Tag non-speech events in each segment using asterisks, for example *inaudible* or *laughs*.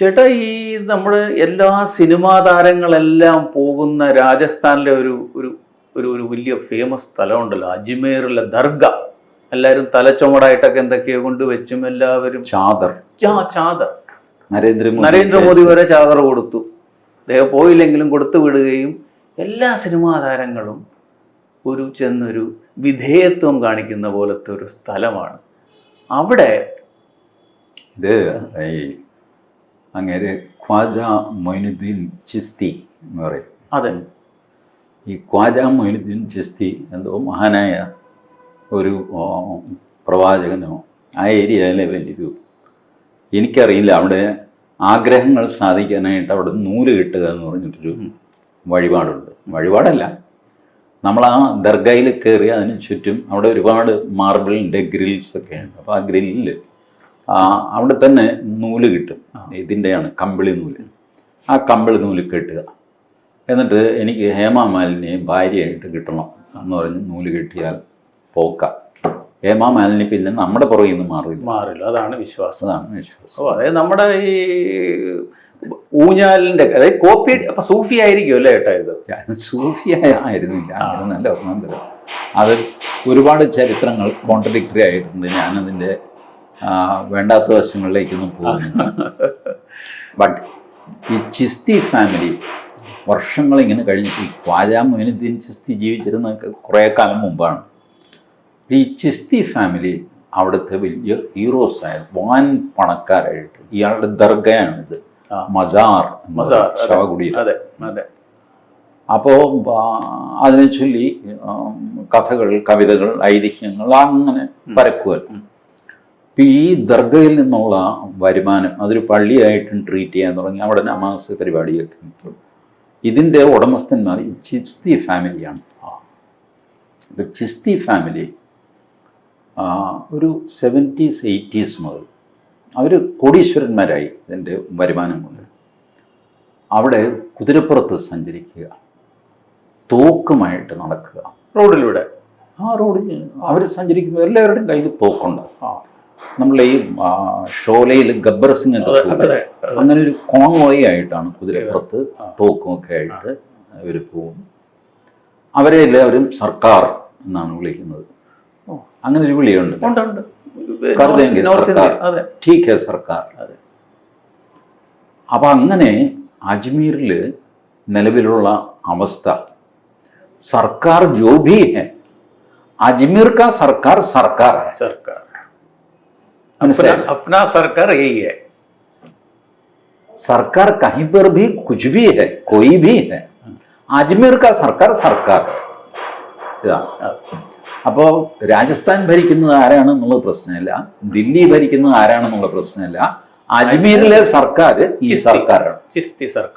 ചേട്ടാ ഈ നമ്മുടെ എല്ലാ സിനിമാ താരങ്ങളെല്ലാം പോകുന്ന രാജസ്ഥാനിലെ ഒരു ഒരു ഒരു ഒരു വലിയ ഫേമസ് സ്ഥലമുണ്ടല്ലോ. അജ്മീറിലെ ദർഗ. എല്ലാവരും തലച്ചുമടായിട്ടൊക്കെ എന്തൊക്കെയോ കൊണ്ട് വെച്ചും എല്ലാവരും. ചാദർ. ചാദർ. നരേന്ദ്രമോദി നരേന്ദ്രമോദി വരെ ചാദർ കൊടുത്തു. അദ്ദേഹം പോയില്ലെങ്കിലും കൊടുത്തു വിടുകയും എല്ലാ സിനിമാ താരങ്ങളും ഒരു ചെന്നൊരു വിധേയത്വം കാണിക്കുന്ന പോലത്തെ ഒരു സ്ഥലമാണ്. അവിടെ ഇത് അങ്ങേര് ഖ്വാജ മൊയ്നുദ്ദീൻ ചിസ്തി എന്ന് പറയും. അതെ. ഈ ഖ്വാജ മൊയ്നുദ്ദീൻ ചിസ്തി എന്തോ മഹാനായ ഒരു പ്രവാചകനോ ആ ഏരിയയിലെ വലിയൊരു എനിക്കറിയില്ല അവിടെ ആഗ്രഹങ്ങൾ സാധിക്കാനായിട്ട് അവിടെ നൂൽ കിട്ടുക എന്ന് പറഞ്ഞിട്ടൊരു വഴിപാടുണ്ട്. വഴിപാടല്ല. നമ്മൾ ആ ദർഗയിൽ കയറി അതിന് ചുറ്റും അവിടെ ഒരുപാട് മാർബിളിന്റെ ഗ്രിൽസ് ഒക്കെ ഉണ്ട്. അപ്പോൾ ആ ഗ്രില്ലിൽ അവിടെ തന്നെ നൂൽ കിട്ടും. ഇതിന്റെയാണ് കമ്പിളി നൂൽ. ആ കമ്പിളി നൂൽ കെട്ടുക. എന്നിട്ട് എനിക്ക് ഹേമാമാലിനെ ഭാര്യയായിട്ട് കിട്ടണം എന്ന് പറഞ്ഞ് നൂൽ കെട്ടിയാൽ പോക്ക. ഹേമാമാലിനി പിന്നെ നമ്മുടെ പുറകിൽ നിന്ന് മാറില്ല. മാറില്ല. അതാണ് വിശ്വാസം. അതാണ് വിശ്വാസം. അതായത് നമ്മുടെ ഈ ഊഞ്ഞാലിന്റെ അതായത് കോപ്പി അപ്പൊ സൂഫി ആയിരിക്കും അല്ലേ ഏട്ടാ ഇത്? സൂഫി ആയിരുന്നില്ല. അങ്ങനെ നല്ല ഒന്നാന്തരം അത് ഒരുപാട് ചരിത്രങ്ങൾ കോൺട്രഡിക്ടറി ആയിട്ടുണ്ട്. ഞാനതിന്റെ വേണ്ടാത്ത വശങ്ങളിലേക്കൊന്നും പോകുന്നില്ല. ബട്ട് ഈ ചിസ്തി ഫാമിലി വർഷങ്ങളിങ്ങനെ കഴിഞ്ഞിട്ട് ഈ ഖ്വാജ മൊയിനുദ്ദീൻ ചിസ്തി ജീവിച്ചിരുന്ന കുറേ കാലം മുമ്പാണ്. ഈ ചിസ്തി ഫാമിലി അവിടുത്തെ വലിയ ഹീറോസ് ആയ വാൻ പണക്കാരായിട്ട് ഇയാളുടെ ദർഗയാണിത്. മസാർ ശവകുടി. അതെ. അതെ അപ്പോൾ അതിനെ ചൊല്ലി കഥകൾ കവിതകൾ ഐതിഹ്യങ്ങൾ അങ്ങനെ പരക്കുമല്ലോ ഇപ്പം ഈ ദർഗയിൽ നിന്നുള്ള വരുമാനം അതൊരു പള്ളിയായിട്ടും ട്രീറ്റ് ചെയ്യാൻ തുടങ്ങി അവിടെ നമാസ് പരിപാടിയൊക്കെ. ഇതിന്റെ ഉടമസ്ഥന്മാർ ചിസ്തി ഫാമിലിയാണ്. ഇപ്പം ചിസ്തി ഫാമിലി ഒരു സെവന്റീസ് എയ്റ്റീസ് മുതൽ അവർ കോടീശ്വരന്മാരായി ഇതിന്റെ വരുമാനം കൊണ്ട് അവിടെ കുതിരപ്പുറത്ത് സഞ്ചരിക്കുക തോക്കുമായിട്ട് നടക്കുക. റോഡിലൂടെ. ആ റോഡിൽ അവർ സഞ്ചരിക്കുമ്പോൾ എല്ലാവരുടെയും കയ്യിൽ തോക്കുണ്ട്. ആ നമ്മൾ ഈ ഷോലയിൽ ഗബ്ബർ സിംഗ് ഒക്കെ അങ്ങനെ ഒരു കോൺവോയി ആയിട്ടാണ് കുതിരപ്പുറത്ത് തോക്കും ഒക്കെ ആയിട്ട് ഇവർ പോകും. അവരെ എല്ലാവരും സർക്കാർ എന്നാണ് വിളിക്കുന്നത്. അങ്ങനെ ഒരു വിളിയുണ്ട്. സർക്കാർ. ടീക്ക് സർക്കാർ. അപ്പൊ അങ്ങനെ അജ്മീറിൽ നിലവിലുള്ള അവസ്ഥ. സർക്കാർ ജോബി ഹെ അജ്മീർ കാ സർക്കാർ സർക്കാർ സർക്കാർ. अपना अपना सरकार यही है। सरकार कहीं पर भी कुछ भी है कोई भी है। അജ്മീർ കാ സർക്കാർ സർക്കാർ ഇതാ. അപ്പോൾ രാജസ്ഥാൻ ഭരിക്കുന്നത് ആരാണെന്നുള്ള പ്രശ്നമില്ല ദില്ലി ഭരിക്കുന്നത് ആരാണെന്നുള്ള പ്രശ്നമില്ല. അജ്മീറിലെ സർക്കാർ ഈ സർക്കാരാണ്.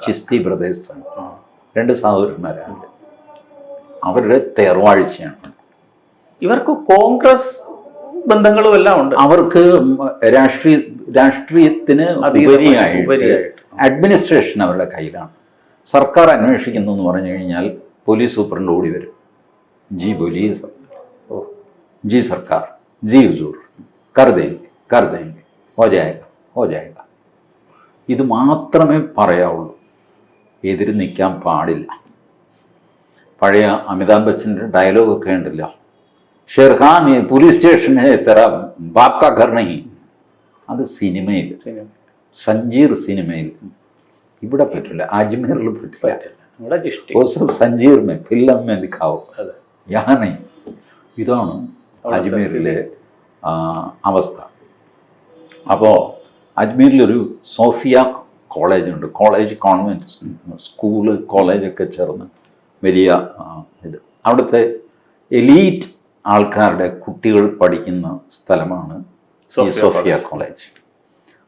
ചിസ്തി പ്രദേശാണ് രണ്ട് സഹോദരന്മാരാണ്. അവരുടെ തേർവാഴ്ചയാണ്. ഇവർക്ക് കോൺഗ്രസ് ബന്ധങ്ങളും എല്ലാം ഉണ്ട്. അവർക്ക് രാഷ്ട്രീയ രാഷ്ട്രീയത്തിന് അഡ്മിനിസ്ട്രേഷൻ അവരുടെ കയ്യിലാണ്. സർക്കാർ അന്വേഷിക്കുന്നു എന്ന് പറഞ്ഞു കഴിഞ്ഞാൽ പോലീസ് സൂപ്രണ്ട് ഓടി വരും. G police. ജി സർക്കാർ. ജി ഹുസൂർ കർ ദേങ്കെ കർ ദേങ്കെ ഹോ ജായക ഇത് മാത്രമേ പറയാവുള്ളൂ. എതിര് നിൽക്കാൻ പാടില്ല. പഴയ അമിതാഭ് ബച്ചന്റെ ഡയലോഗൊക്കെ ഉണ്ടല്ലോ. ഷെർഖാൻ പോലീസ് സ്റ്റേഷന് എത്ര ബാപ്ക ഘർണയി അത് സിനിമയിൽ. സഞ്ജീർ സിനിമയിൽ. ഇവിടെ പറ്റില്ല. അജ്മീറിൽ പറ്റില്ല. സിർഫ് സഞ്ജീറിന് ഫില്ലമ്മ ദിക്കാവും യാനെ ഇതാണ് അജ്മീറിലെ അവസ്ഥ. അപ്പോൾ അജ്മീരിലൊരു സോഫിയ കോളേജുണ്ട്. കോളേജ് കോൺവെന്റ് സ്കൂൾ കോളേജൊക്കെ ചേർന്ന് വലിയ ഇത്. അവിടുത്തെ എലീറ്റ് ആൾക്കാരുടെ കുട്ടികൾ പഠിക്കുന്ന സ്ഥലമാണ് ഈ സോഫിയ കോളേജ്.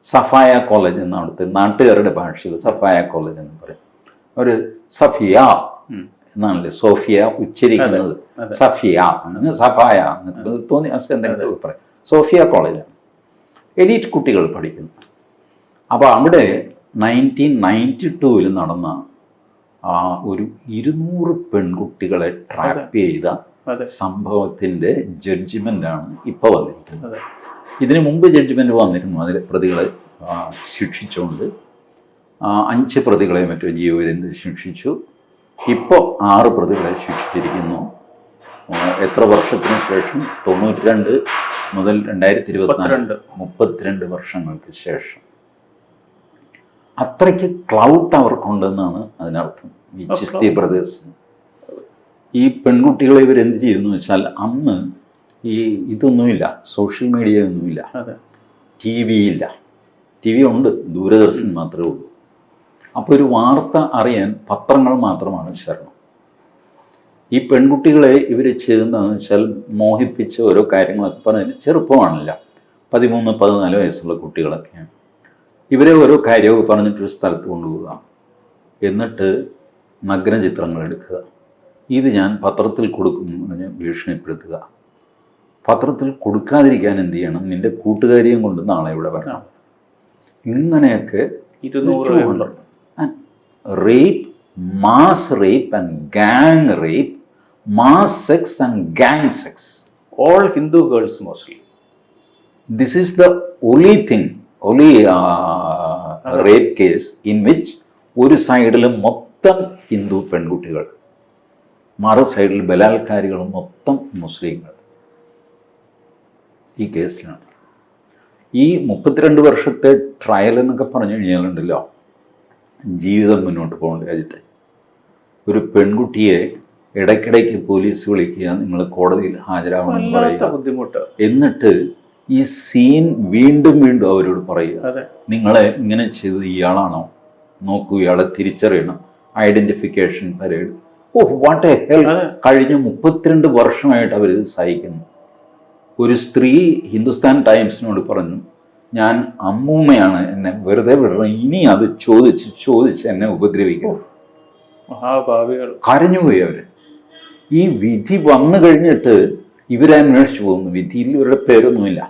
സഫായ കോളേജ് എന്ന അവിടുത്തെ നാട്ടുകാരുടെ ഭാഷയിൽ സഫായ കോളേജ് എന്ന് പറയും. ഒരു സഫിയ. എന്നാണല്ലേ? സോഫിയ ഉച്ചരിക്കുന്നത്. സഫിയ സഫായ തോന്നി എന്തെങ്കിലും പറയും. സോഫിയ കോളേജാണ് എലീറ്റ് കുട്ടികൾ പഠിക്കുന്നു. അപ്പോൾ അവിടെ നയന്റീൻ നയന്റി ടൂവിൽ നടന്ന ആ ഒരു ഇരുന്നൂറ് പെൺകുട്ടികളെ ട്രാപ്പ് ചെയ്ത അതെ. സംഭവത്തിന്റെ ആണ് ഇപ്പോൾ വന്നിരിക്കുന്നത്. ഇതിനു മുമ്പ് ജഡ്ജ്മെന്റ് വന്നിരുന്നു. അതിൽ പ്രതികളെ ശിക്ഷിച്ചുകൊണ്ട് അഞ്ച് പ്രതികളെ മറ്റോ ജീവപര്യന്തം ശിക്ഷിച്ചു. ഇപ്പോൾ ആറ് പ്രതികളെ ശിക്ഷിച്ചിരിക്കുന്നു. എത്ര വർഷത്തിന് ശേഷം? തൊണ്ണൂറ്റി രണ്ട് മുതൽ രണ്ടായിരത്തി ഇരുപത്തിരണ്ട് മുപ്പത്തിരണ്ട് വർഷങ്ങൾക്ക് ശേഷം. അത്രയ്ക്ക് ക്ലൗട്ട് അവർക്കുണ്ടെന്നാണ് അതിനർത്ഥം. ഈ ചിസ്തി. ബ്രദേഴ്സ് ഈ പെൺകുട്ടികളെ ഇവരെന്ത് ചെയ്യുന്നു വെച്ചാൽ അന്ന് ഈ ഇതൊന്നുമില്ല സോഷ്യൽ മീഡിയ ഒന്നുമില്ല ടി വി ഇല്ല. ടി വി ഉണ്ട് ദൂരദർശൻ മാത്രമേ ഉള്ളൂ. അപ്പോൾ ഒരു വാർത്ത അറിയാൻ പത്രങ്ങൾ മാത്രമാണ് ശരണം. ഈ പെൺകുട്ടികളെ ഇവർ ചെയ്യുന്നതെന്ന് വെച്ചാൽ മോഹിപ്പിച്ച് ഓരോ കാര്യങ്ങളൊക്കെ പറഞ്ഞാൽ ചെറുപ്പമാണല്ല. പതിമൂന്ന് പതിനാല് വയസ്സുള്ള കുട്ടികളൊക്കെയാണ്. ഇവരെ ഓരോ കാര്യവും പറഞ്ഞിട്ടൊരു സ്ഥലത്ത് കൊണ്ടുപോകുക എന്നിട്ട് നഗ്ന ചിത്രങ്ങൾ എടുക്കുക. ഇത് ഞാൻ പത്രത്തിൽ കൊടുക്കും എന്ന് ഭീഷണിപ്പെടുത്തുക. പത്രത്തിൽ കൊടുക്കാതിരിക്കാൻ എന്ത് ചെയ്യണം? നിന്റെ കൂട്ടുകാരിയും കൊണ്ട് നാളെ ഇവിടെ വരണം. ഇങ്ങനെയൊക്കെ ഇരുന്നൂറ് rape mass rape and gang rape mass sex and gang sex all Hindu girls mostly this is the only thing only rape case in which ഒരു സൈഡിൽ മൊത്തം ഹിന്ദു പെൺകുട്ടികൾ. മറു സൈഡിൽ ബലാത്കാരികൾ മൊത്തം മുസ്ലിങ്ങൾ. ഈ കേസിലാണ്. ഈ മുപ്പത്തിരണ്ട് വർഷത്തെ ട്രയൽ എന്നൊക്കെ പറഞ്ഞു കഴിഞ്ഞാലുണ്ടല്ലോ ജീവിതം മുന്നോട്ട് പോകേണ്ട രാജ്യത്തെ. ഒരു പെൺകുട്ടിയെ ഇടയ്ക്കിടയ്ക്ക് പോലീസ് വിളിക്കുക നിങ്ങൾ കോടതിയിൽ ഹാജരാവണം പറയുക. ബുദ്ധിമുട്ട്. എന്നിട്ട് ഈ സീൻ വീണ്ടും വീണ്ടും അവരോട് പറയുക. നിങ്ങളെ ഇങ്ങനെ ചെയ്തത് ഇയാളാണോ? നോക്കൂ ഇയാളെ തിരിച്ചറിയണം. Identification parade oh what a hell കഴിഞ്ഞ മുപ്പത്തിരണ്ട് വർഷമായിട്ട് അവർ സഹിക്കുന്നു. ഒരു സ്ത്രീ ഹിന്ദുസ്ഥാൻ ടൈംസിനോട് പറഞ്ഞു ഞാൻ അമ്മൂമ്മയാണ് എന്നെ വെറുതെ വിടണം ഇനി അത് ചോദിച്ച് ചോദിച്ച് എന്നെ ഉപദ്രവിക്കും മഹാഭാവികൾ കരഞ്ഞുപോയി അവർ. ഈ വിധി വന്നു കഴിഞ്ഞിട്ട് ഇവരന്വേഷിച്ചു പോകുന്നു. വിധിയിൽ ഇവരുടെ പേരൊന്നുമില്ല.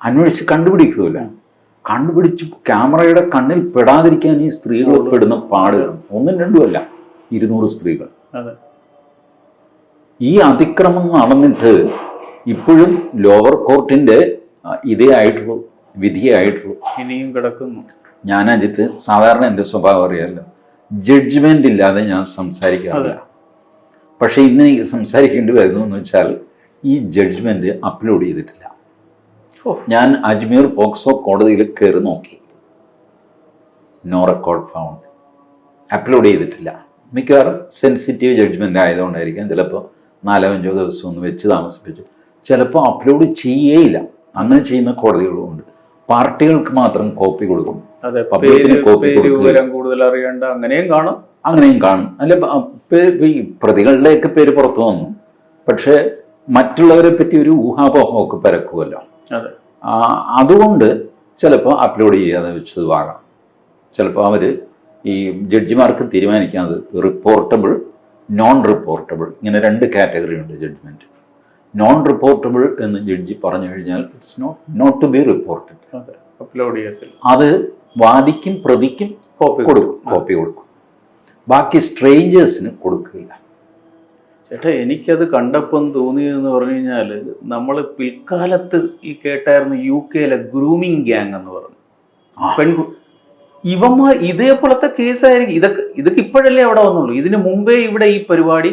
അന്വേഷിച്ച് കണ്ടുപിടിക്കൂല കണ്ടുപിടിച്ച് ക്യാമറയുടെ കണ്ണിൽ പെടാതിരിക്കാൻ ഈ സ്ത്രീകൾ പെടുന്ന പാടുകൾ ഒന്നും രണ്ടുമല്ല. ഇരുന്നൂറ് സ്ത്രീകൾ. ഈ അതിക്രമം നടന്നിട്ട് ഇപ്പോഴും ലോവർ കോർട്ടിന്റെ ഇതേ ആയിട്ടുള്ളൂ വിധിയേ ആയിട്ടുള്ളൂ. ഇനിയും കിടക്കുന്നു. ഞാൻ അജിത്ത് സാധാരണ എന്റെ സ്വഭാവം അറിയാമല്ലോ ജഡ്ജ്മെന്റ് ഇല്ലാതെ ഞാൻ സംസാരിക്കാറില്ല. പക്ഷെ ഇന്ന് എനിക്ക് സംസാരിക്കേണ്ടി വരുന്നു എന്ന് വെച്ചാൽ ഈ ജഡ്ജ്മെന്റ് അപ്ലോഡ് ചെയ്തിട്ടില്ല. ഞാൻ അജ്മീർ പോക്സോ കോടതിയിൽ കയറി നോക്കി. നോ റെക്കോർഡ് ഫൗണ്ട് അപ്ലോഡ് ചെയ്തിട്ടില്ല. മിക്കവാറും സെൻസിറ്റീവ് ജഡ്ജ്മെന്റ് ആയതുകൊണ്ടായിരിക്കാം. ചിലപ്പോൾ നാലോ അഞ്ചോ ദിവസം ഒന്ന് വെച്ച് താമസിപ്പിച്ചു. ചിലപ്പോൾ അപ്ലോഡ് ചെയ്യേയില്ല. അങ്ങനെ ചെയ്യുന്ന കോടതികളുമുണ്ട് പാർട്ടികൾക്ക് മാത്രം കോപ്പി കൊടുക്കും. കോപ്പി കൂടുതൽ അറിയേണ്ട അങ്ങനെയും കാണും. അങ്ങനെയും കാണും. അല്ല പ്രതികളുടെയൊക്കെ പേര് പുറത്തു വന്നു. പക്ഷേ മറ്റുള്ളവരെ പറ്റി ഒരു ഊഹാപോഹമൊക്കെ പരക്കുമല്ലോ അതുകൊണ്ട് ചിലപ്പോൾ അപ്ലോഡ് ചെയ്യാതെ വെച്ചതുമാകാം ചിലപ്പോൾ അവർ ഈ ജഡ്ജിമാർക്ക് തീരുമാനിക്കാം അത് റിപ്പോർട്ടബിൾ നോൺ റിപ്പോർട്ടബിൾ ഇങ്ങനെ രണ്ട് കാറ്റഗറി ഉണ്ട് ജഡ്ജ്മെന്റ് നോൺ റിപ്പോർട്ടബിൾ എന്ന് ജഡ്ജി പറഞ്ഞു കഴിഞ്ഞാൽ it's not not to be reported upload ചെയ്യത്തില്ല. അത് വാദിക്കും പ്രതിക്കും കോപ്പി കൊടുക്കും. കോപ്പി കൊടുക്കും. ബാക്കി സ്ട്രേഞ്ചേഴ്സിന് കൊടുക്കില്ല. ചേട്ടാ എനിക്കത് കണ്ടപ്പം തോന്നിയതെന്ന് പറഞ്ഞു കഴിഞ്ഞാൽ നമ്മൾ പിൽക്കാലത്ത് ഈ കേട്ടായിരുന്നു യു കെയിലെ ഗ്രൂമിങ് ഗ്യാങ് എന്ന് പറഞ്ഞു. പെൺകു ഇവന്മാർ ഇതേപോലത്തെ കേസായിരിക്കും. ഇതൊക്കെ ഇതൊക്കെ ഇപ്പോഴല്ലേ അവിടെ വന്നുള്ളൂ. ഇതിനു മുമ്പേ ഇവിടെ ഈ പരിപാടി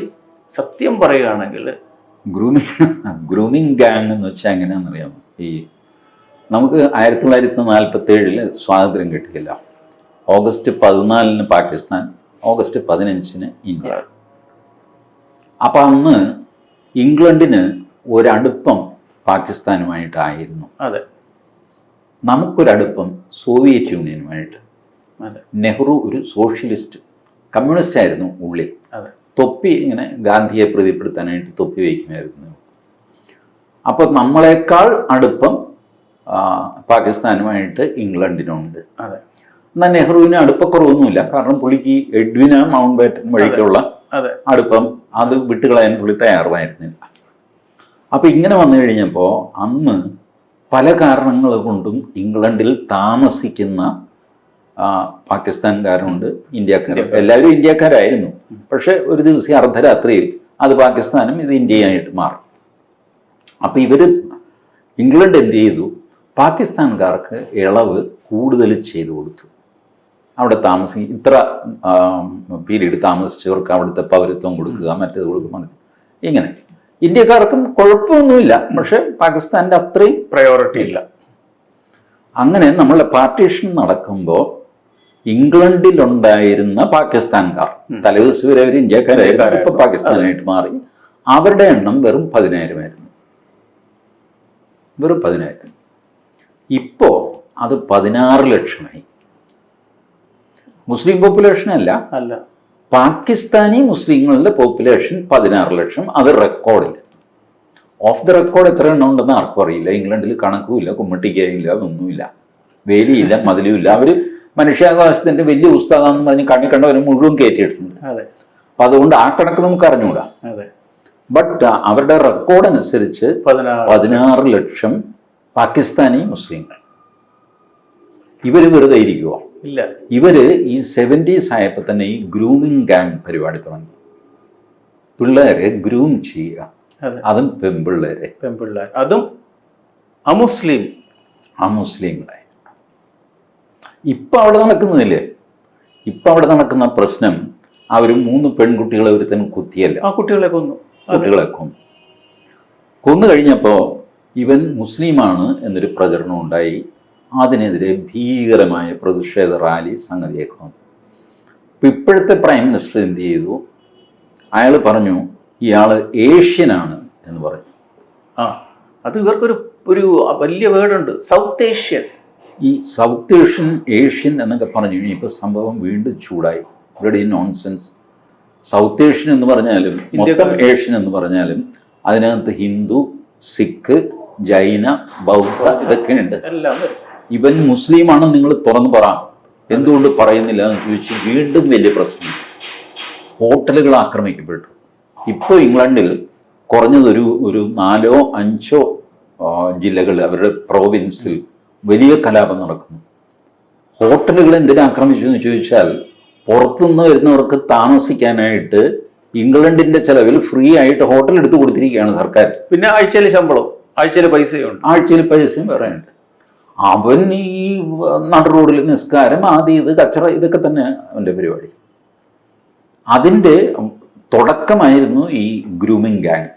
സത്യം പറയുകയാണെങ്കിൽ ഗ്രൂമിങ് ഗ്രൂമിങ് ഗാങ് എന്ന് വെച്ചാൽ എങ്ങനെയാണെന്നറിയാമോ? ഈ നമുക്ക് ആയിരത്തി തൊള്ളായിരത്തി നാൽപ്പത്തി ഏഴിൽ സ്വാതന്ത്ര്യം കിട്ടിയില്ല. ഓഗസ്റ്റ് പതിനാലിന് പാകിസ്ഥാൻ ഓഗസ്റ്റ് പതിനഞ്ചിന് ഇന്ത്യ. അപ്പം അന്ന് ഇംഗ്ലണ്ടിന് ഒരടുപ്പം പാകിസ്ഥാനുമായിട്ടായിരുന്നു. അതെ. നമുക്കൊരടുപ്പം സോവിയറ്റ് യൂണിയനുമായിട്ട്. നെഹ്റു ഒരു സോഷ്യലിസ്റ്റ് കമ്മ്യൂണിസ്റ്റ് ആയിരുന്നു ഉള്ളിൽ. തൊപ്പി ഇങ്ങനെ ഗാന്ധിയെ പ്രീതിപ്പെടുത്താനായിട്ട് തൊപ്പി വയ്ക്കുമായിരുന്നു. അപ്പോൾ നമ്മളെക്കാൾ അടുപ്പം പാകിസ്ഥാനുമായിട്ട് ഇംഗ്ലണ്ടിനുണ്ട്. എന്നാൽ നെഹ്റുവിന് അടുപ്പക്കുറവൊന്നുമില്ല. കാരണം പുള്ളിക്ക് എഡ്വിന മൗണ്ട് ബാറ്റൻ വഴിക്കുള്ള അടുപ്പം അത് വിട്ടുകളയാൻ പുള്ളി തയ്യാറുമായിരുന്നില്ല. അപ്പോൾ ഇങ്ങനെ വന്നു കഴിഞ്ഞപ്പോൾ അന്ന് പല കാരണങ്ങൾ കൊണ്ടും ഇംഗ്ലണ്ടിൽ താമസിക്കുന്ന പാകിസ്ഥാൻകാരുണ്ട് ഇന്ത്യക്കാരും. എല്ലാവരും ഇന്ത്യക്കാരായിരുന്നു. പക്ഷെ ഒരു ദിവസം അർദ്ധരാത്രിയിൽ അത് പാകിസ്ഥാനും ഇത് ഇന്ത്യയായിട്ട് മാറി. അപ്പം ഇവർ ഇംഗ്ലണ്ട് എന്ത് ചെയ്തു? പാകിസ്ഥാൻകാർക്ക് ഇളവ് കൂടുതൽ ചെയ്തു കൊടുത്തു. അവിടെ താമസി ഇത്ര പീരീഡ് താമസിച്ചവർക്ക് അവിടുത്തെ പൗരത്വം കൊടുക്കുക മറ്റേത് കൊടുക്കുക. ഇങ്ങനെ. ഇന്ത്യക്കാർക്കും കുഴപ്പമൊന്നുമില്ല. പക്ഷെ പാകിസ്ഥാന്റെ അത്രയും പ്രയോറിറ്റി ഇല്ല. അങ്ങനെ നമ്മളെ പാർട്ടീഷൻ നടക്കുമ്പോൾ ഇംഗ്ലണ്ടിലുണ്ടായിരുന്ന പാകിസ്ഥാൻകാർ തലേദിവസം വരെ അവർ ഇന്ത്യക്കാരായിരുന്നു ഇപ്പൊ പാകിസ്ഥാനായിട്ട് മാറി. അവരുടെ എണ്ണം വെറും പതിനായിരമായിരുന്നു വെറും പതിനായിരം. ഇപ്പോ അത് പതിനാറ് ലക്ഷമായി. മുസ്ലിം പോപ്പുലേഷൻ അല്ല. അല്ല. പാകിസ്ഥാനി മുസ്ലിങ്ങളുടെ പോപ്പുലേഷൻ പതിനാറ് ലക്ഷം. അത് റെക്കോർഡിൽ ഓഫ് ദ റെക്കോർഡ് എത്ര എണ്ണം ഉണ്ടെന്ന് ആർക്കും അറിയില്ല. ഇംഗ്ലണ്ടിൽ കണക്കുമില്ല കുമ്മട്ടിക്കയില്ല ഒന്നുമില്ല വേലിയില്ല മതിലുമില്ല. അവർ മനുഷ്യാവകാശത്തിന്റെ വലിയ പുസ്തകമാണെന്ന് പറഞ്ഞ് കണ്ണി കണ്ടവരെ മുഴുവൻ കയറ്റിയിട്ടുണ്ട്. അപ്പൊ അതുകൊണ്ട് ആ കണക്ക് നമുക്ക് അറിഞ്ഞുകൂടാ ബട്ട് അവരുടെ റെക്കോർഡ് അനുസരിച്ച് പതിനാറ്. ലക്ഷം പാകിസ്ഥാനി മുസ്ലിങ്ങൾ. ഇവർ വെറുതെ ഇരിക്കുവോ? ഇല്ല. ഇവർ ഈ സെവന്റീസ് ആയപ്പോൾ തന്നെ ഈ ഗ്രൂമിങ് ഗാങ് പരിപാടി തുടങ്ങി. പിള്ളേരെ ഗ്രൂം ചെയ്യുക. അതെ. പെൺപിള്ളേരെ. പെൺപിള്ളേർ. അതും അമുസ്ലിം. ആ മുസ്ലിങ്ങളെ ഇപ്പൊ അവിടെ നടക്കുന്നില്ലേ ഇപ്പം അവിടെ നടക്കുന്ന പ്രശ്നം അവർ മൂന്ന് പെൺകുട്ടികളെ ഒരുത്തൻ കുത്തിയല്ല. ആ കുട്ടികളെ കൊന്നു. കുട്ടികളെ കൊന്നു. കൊന്നു കഴിഞ്ഞപ്പോൾ ഇവൻ മുസ്ലിമാണ് എന്നൊരു പ്രചരണം ഉണ്ടായി. അതിനെതിരെ ഭീകരമായ പ്രതിഷേധ റാലി സംഗതിയൊക്കെ വന്നു. ഇപ്പം ഇപ്പോഴത്തെ പ്രൈം മിനിസ്റ്റർ എന്ത് ചെയ്തു? അയാൾ പറഞ്ഞു ഇയാൾ ഏഷ്യനാണ് എന്ന് പറഞ്ഞു. ആ അത് ഇവർക്കൊരു ഒരു വലിയ വേർഡുണ്ട്. South Asian. ഈ സൗത്ത് ഏഷ്യൻ ഏഷ്യൻ എന്നൊക്കെ പറഞ്ഞു കഴിഞ്ഞപ്പോൾ സംഭവം വീണ്ടും ചൂടായി. ഇവിടെ ഈ നോൺസെൻസ് സൗത്ത് ഏഷ്യൻ എന്ന് പറഞ്ഞാലും മൊത്തം ഏഷ്യൻ എന്ന് പറഞ്ഞാലും അതിനകത്ത് ഹിന്ദു സിഖ് ജൈന ബൗദ്ധ ഇതൊക്കെ ഉണ്ട്. എല്ലാം ഇവൻ മുസ്ലിമാണെന്ന് നിങ്ങൾ തുറന്നു പറ. എന്തുകൊണ്ട് പറയുന്നില്ല എന്ന് ചോദിച്ച് വീണ്ടും വലിയ പ്രശ്നം. ഹോട്ടലുകൾ ആക്രമിക്കപ്പെട്ടു. ഇപ്പോൾ ഇംഗ്ലണ്ടിൽ കുറഞ്ഞതൊരു ഒരു നാലോ അഞ്ചോ ജില്ലകൾ അവരുടെ പ്രോവിൻസിൽ വലിയ കലാപം നടക്കുന്നു. ഹോട്ടലുകൾ എന്തിനാ ആക്രമിച്ചു എന്ന് ചോദിച്ചാൽ പുറത്തുനിന്ന് വരുന്നവർക്ക് താമസിക്കാനായിട്ട് ഇംഗ്ലണ്ടിന്റെ ചെലവിൽ ഫ്രീ ആയിട്ട് ഹോട്ടൽ എടുത്തു കൊടുത്തിരിക്കുകയാണ് സർക്കാർ. പിന്നെ ആഴ്ചയിൽ ശമ്പളം ആഴ്ചയിൽ പൈസയുണ്ട്. ആഴ്ചയിൽ പൈസയും പറയുന്നുണ്ട് അവൻ ഈ നട റോഡിൽ നിസ്കാരം ആദ്യം ഇത് കച്ചറ ഇതൊക്കെ തന്നെ അവന്റെ പരിപാടി. അതിന്റെ തുടക്കമായിരുന്നു ഈ ഗ്രൂമിങ് ഗാങ്.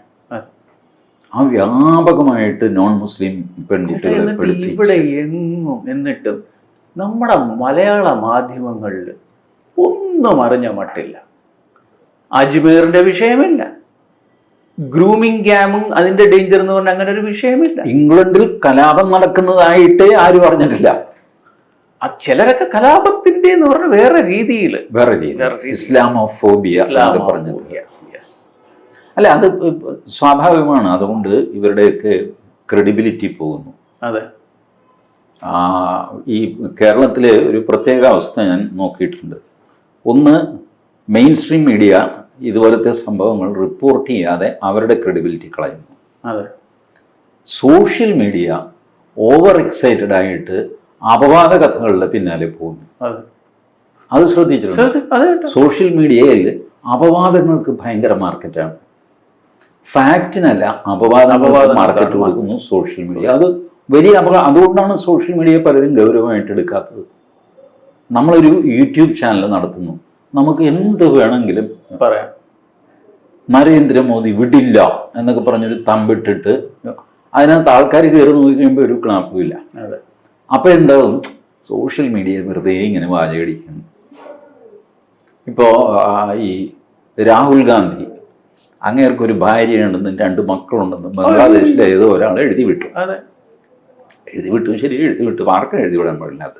ആ വ്യാപകമായിട്ട് നോൺ മുസ്ലിം പെൺകുട്ടികളെ ഇവിടെ എങ്ങും എന്നിട്ടും നമ്മുടെ മലയാള മാധ്യമങ്ങളിൽ ഒന്നും അറിഞ്ഞ മട്ടില്ല. അജ്മീറിന്റെ വിഷയമില്ല. ഗ്രൂമിംഗ് ഗ്യാമും അതിന്റെ ഡേഞ്ചർ എന്ന് പറഞ്ഞ അങ്ങനെ ഒരു വിഷയമില്ല. ഇംഗ്ലണ്ടിൽ കലാപം നടക്കുന്നതായിട്ട് ആരും അറിഞ്ഞിട്ടില്ല. ആ ചിലരൊക്കെ കലാപത്തിന്റെ എന്ന് പറഞ്ഞ വേറെ രീതിയിൽ. വേറെ രീതി ഇസ്ലാമോ ഫോബിയ ഇസ്ലാമോഫോബിയ. പറഞ്ഞു അല്ല അത് സ്വാഭാവികമാണ്. അതുകൊണ്ട് ഇവരുടെയൊക്കെ ക്രെഡിബിലിറ്റി പോകുന്നു. അതെ. ആ, ഈ കേരളത്തിലെ ഒരു പ്രത്യേക അവസ്ഥ ഞാൻ നോക്കിയിട്ടുണ്ട്. ഒന്ന് മെയിൻ സ്ട്രീം മീഡിയ ഇതുപോലത്തെ സംഭവങ്ങൾ റിപ്പോർട്ട് ചെയ്യാതെ അവരുടെ ക്രെഡിബിലിറ്റി കളയുന്നു. അതെ. സോഷ്യൽ മീഡിയ ഓവർ എക്സൈറ്റഡ് ആയിട്ട് അപവാദ കഥകളുടെ പിന്നാലെ പോകുന്നു. അതെ. ശ്രദ്ധിച്ചിട്ടുണ്ട്? സോഷ്യൽ മീഡിയയിൽ അപവാദങ്ങൾക്ക് ഭയങ്കര മാർക്കറ്റാണ് ഫാക്റ്റിനല്ല അപവാദ മാർക്കറ്റ് കൊടുക്കുന്നു സോഷ്യൽ മീഡിയ അത് വലിയ അപകടം അതുകൊണ്ടാണ് സോഷ്യൽ മീഡിയയെ പലരും ഗൗരവമായിട്ട് എടുക്കാത്തത്. നമ്മളൊരു യൂട്യൂബ് ചാനൽ നടത്തുന്നു. നമുക്ക് എന്ത് വേണമെങ്കിലും പറയാം. നരേന്ദ്രമോദി വിടില്ല എന്നൊക്കെ പറഞ്ഞൊരു തമ്പിട്ടിട്ട് അതിനകത്ത് ആൾക്കാർ കയറി നോക്കി കഴിയുമ്പോൾ ഒരു ക്ലാപ്പും ഇല്ല. അതെ. അപ്പൊ എന്താവും? സോഷ്യൽ മീഡിയ വെറുതെ ഇങ്ങനെ വാചകടിക്കുന്നു. ഇപ്പോ ഈ രാഹുൽ ഗാന്ധി അങ്ങേർക്കൊരു ഭാര്യയുണ്ടെന്നും രണ്ട് മക്കളുണ്ടെന്നും ബംഗ്ലാദേശിലെ ഏതോ ഒരാൾ എഴുതി വിട്ടു. അതെ. എഴുതി വിട്ടു ശരി എഴുതി വിട്ടു. ആർക്കും എഴുതി വിടാൻ പാടില്ലാത്ത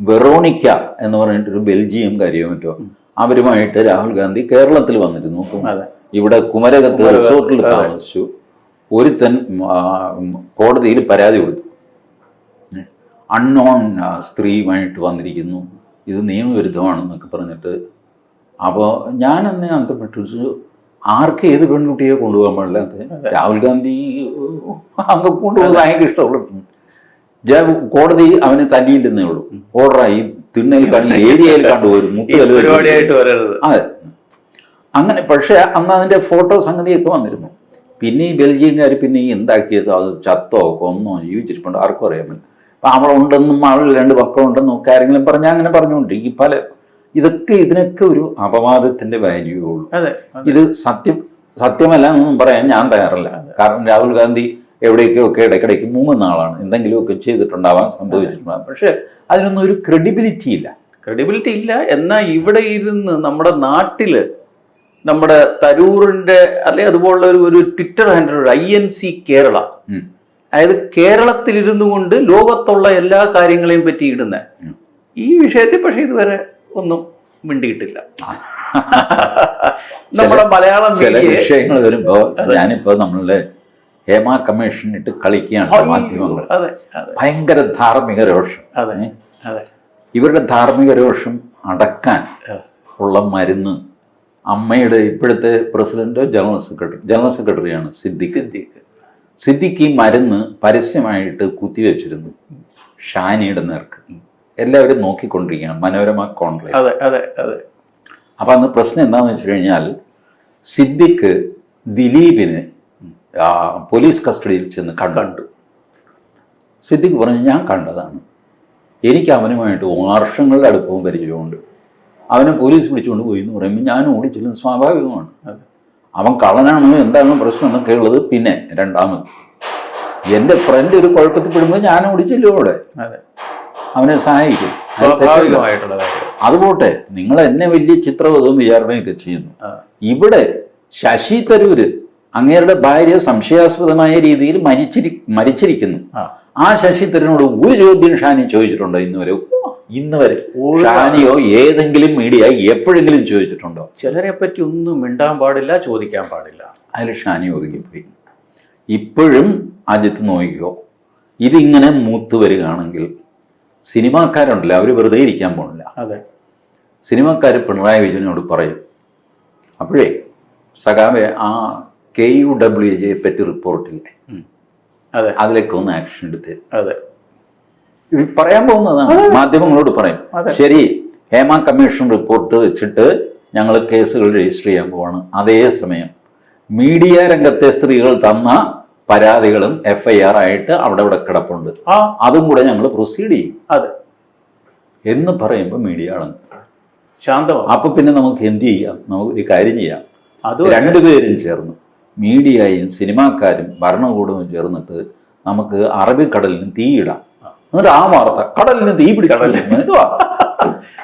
വെറോണിക്ക എന്ന് പറഞ്ഞിട്ടൊരു ബെൽജിയം കാര്യമോ മറ്റോ അവരുമായിട്ട് രാഹുൽ ഗാന്ധി കേരളത്തിൽ വന്നിരുന്നു. ഇവിടെ കുമരകത്ത് റിസോർട്ടിൽ താമസിച്ചു. ഒരുത്തൻ തൻ കോടതിയിൽ പരാതി കൊടുത്തു. അൺനോൺ സ്ത്രീയുമായിട്ട് വന്നിരിക്കുന്നു. ഇത് നിയമവിരുദ്ധമാണെന്നൊക്കെ പറഞ്ഞിട്ട്. അപ്പോൾ ഞാനന്ന് അന്തപ്പെട്ടു ആർക്ക് ഏത് പെൺകുട്ടിയെ കൊണ്ടുപോകാൻ പാടില്ല? രാഹുൽ ഗാന്ധി അങ്ങ് കൊണ്ടുപോകുന്നത് ഭയങ്കര ഇഷ്ടമുള്ളു കോടതി അവനെ തല്ലിയില്ലെന്നേ ഉള്ളൂ. ഓർഡറായി തിണ്ണയിൽ കണ്ണിൽ *laughs* ഏരിയയിൽ കണ്ടുപോരും ഈ അതെ. അങ്ങനെ പക്ഷേ അന്ന് അതിന്റെ ഫോട്ടോ സംഗതിയൊക്കെ വന്നിരുന്നു. പിന്നെ ഈ ബെൽജിയംകാർ പിന്നെ ഈ എന്താക്കിയത്? അത് ചത്തോ കൊന്നോ ജീവിച്ചിരിപ്പുണ്ടോ? ആർക്കും അറിയാൻ പറ്റില്ല. അവളുണ്ടെന്നും അവൾ രണ്ട് മക്കളുണ്ടെന്നും ഒക്കെ ആരെങ്കിലും പറഞ്ഞാൽ അങ്ങനെ പറഞ്ഞുകൊണ്ടിരിക്കും. പല ഇതൊക്കെ ഇതിനൊക്കെ ഒരു അപവാദത്തിന്റെ വാല്യൂ ഉള്ളൂ. ഇത് സത്യം സത്യമല്ല എന്നൊന്നും പറയാൻ ഞാൻ തയ്യാറല്ല. കാരണം രാഹുൽ ഗാന്ധി എവിടേക്കൊക്കെ ഇടയ്ക്കിടയ്ക്ക് മൂന്ന് ആളാണ് എന്തെങ്കിലുമൊക്കെ ചെയ്തിട്ടുണ്ടാവാം സംഭവിച്ചിട്ടുണ്ടാവാം. പക്ഷെ അതിനൊന്നും ഒരു ക്രെഡിബിലിറ്റി ഇല്ല. ക്രെഡിബിലിറ്റി ഇല്ല. എന്നാൽ ഇവിടെ ഇരുന്ന് നമ്മുടെ നാട്ടിൽ നമ്മുടെ തരൂറിന്റെ അല്ലെ അതുപോലുള്ള ഒരു ഒരു ട്വിറ്റർ ഹാൻഡിൽ ഒരു ഐ എൻ സി കേരള. അതായത് കേരളത്തിലിരുന്നു കൊണ്ട് ലോകത്തുള്ള എല്ലാ കാര്യങ്ങളെയും പറ്റി ഇടുന്ന. ഈ വിഷയത്തിൽ പക്ഷേ ഇതുവരെ ഒന്നും മിണ്ടിയിട്ടില്ല. നമ്മുടെ മലയാളം ചില വിഷയങ്ങൾ വരുമ്പോ ഞാനിപ്പോ നമ്മളുടെ ഹേമ കമ്മീഷൻ ഇട്ട് കളിക്കുകയാണ് മാധ്യമങ്ങൾ ഭയങ്കര ധാർമ്മിക രോഷം. ഇവരുടെ ധാർമ്മിക രോഷം അടക്കാൻ ഉള്ള മരുന്ന് അമ്മയുടെ ഇപ്പോഴത്തെ പ്രസിഡന്റോ ജനറൽ സെക്രട്ടറി ജനറൽ സെക്രട്ടറിയാണ് സിദ്ദിഖ്. സിദ്ദിഖ്. സിദ്ദിഖ് ഈ മരുന്ന് പരസ്യമായിട്ട് കുത്തിവെച്ചിരുന്നു. ഷാനിയുടെ നേർക്ക്. എല്ലാവരും നോക്കിക്കൊണ്ടിരിക്കുകയാണ്. മനോരമ കോൺക്ലേവ്. അതെ അതെ അതെ. അപ്പൊ അന്ന് പ്രശ്നം എന്താണെന്ന് വെച്ച് കഴിഞ്ഞാൽ സിദ്ദിഖ് ദിലീപിന് പോലീസ് കസ്റ്റഡിയിൽ ചെന്ന് കണ്ടു. സിദ്ദിഖ് പറഞ്ഞു ഞാൻ കണ്ടതാണ്. എനിക്ക് അവനുമായിട്ട് വർഷങ്ങളുടെ അടുപ്പവും പരിചയമുണ്ട് അവനെ പോലീസ് പിടിച്ചുകൊണ്ട് പോയി എന്ന് പറയുമ്പോൾ ഞാൻ ഓടിച്ചെല്ലും സ്വാഭാവികമാണ്. അവൻ കള്ളനാണോ? എന്താണ് പ്രശ്നം എന്നൊക്കെ ഉള്ളത് പിന്നെ രണ്ടാമത്. എന്റെ ഫ്രണ്ട് ഒരു കുഴപ്പത്തിൽ പെടുമ്പോൾ ഞാൻ ഓടിച്ചില്ല അവിടെ. അവനെ സഹായിക്കും. സ്വാഭാവികമായിട്ടുള്ള കാര്യം അതുപോട്ടെ നിങ്ങൾ എന്നെ വലിയ ചിത്രവധവും വിചാരണയൊക്കെ ചെയ്യുന്നു. ഇവിടെ ശശി തരൂര് അങ്ങേരുടെ ഭാര്യ സംശയാസ്പദമായ രീതിയിൽ മരിച്ചിരി മരിച്ചിരിക്കുന്നു. ആ. ശശി തരൂരിനോട് ഒരു ചോദ്യം ഷാനി ചോദിച്ചിട്ടുണ്ടോ ഇന്ന് വരെ ഇന്ന് വരെ ഷാനിയോ ഏതെങ്കിലും മീഡിയ എപ്പോഴെങ്കിലും ചോദിച്ചിട്ടുണ്ടോ? ചിലരെ പറ്റി ഒന്നും മിണ്ടാൻ പാടില്ല ചോദിക്കാൻ പാടില്ല. അതിൽ ഷാനി ഒതുങ്ങിപ്പോയി. ഇപ്പോഴും അജിത്ത് നോക്കിക്കോ ഇതിങ്ങനെ മൂത്ത് വരികയാണെങ്കിൽ സിനിമാക്കാരുണ്ടല്ലോ അവർ വെറുതെ ഇരിക്കാൻ പോണില്ല അതെ. സിനിമാക്കാർ പിണറായി വിജയനോട് പറയും അപ്പോഴേ സഖാവെ ആ കെ യു ഡബ്ല്യു ജെ പറ്റി റിപ്പോർട്ടില്ലേ. അതെ. അതിലേക്ക് ഒന്ന് ആക്ഷൻ എടുത്ത്. അതെ. പറയാൻ പോകുന്നതാണ്. മാധ്യമങ്ങളോട് പറയും അതെ. ശരി ഹേമ കമ്മീഷൻ റിപ്പോർട്ട് വെച്ചിട്ട് ഞങ്ങൾ കേസുകൾ രജിസ്റ്റർ ചെയ്യാൻ പോവാണ്. അതേസമയം മീഡിയ രംഗത്തെ സ്ത്രീകൾ തന്ന പരാതികളും എഫ് ഐ ആർ ആയിട്ട് അവിടെ ഇവിടെ കിടപ്പുണ്ട്. ആ. അതും കൂടെ ഞങ്ങൾ പ്രൊസീഡ് ചെയ്യും. അതെ. എന്ന് പറയുമ്പോൾ മീഡിയ ആണ്. ശാന്തമാണ് അപ്പൊ പിന്നെ നമുക്ക് എന്ത് ചെയ്യാം? നമുക്ക് ഒരു കാര്യം ചെയ്യാം. അത് രണ്ടുപേരും ചേർന്ന് മീഡിയയും സിനിമാക്കാരും ഭരണകൂടവും ചേർന്നിട്ട് നമുക്ക് അറബിക്കടലിന് തീയിടാം എന്നിട്ട് ആ വാർത്ത കടലിന് തീ പിടിക്കടലിന്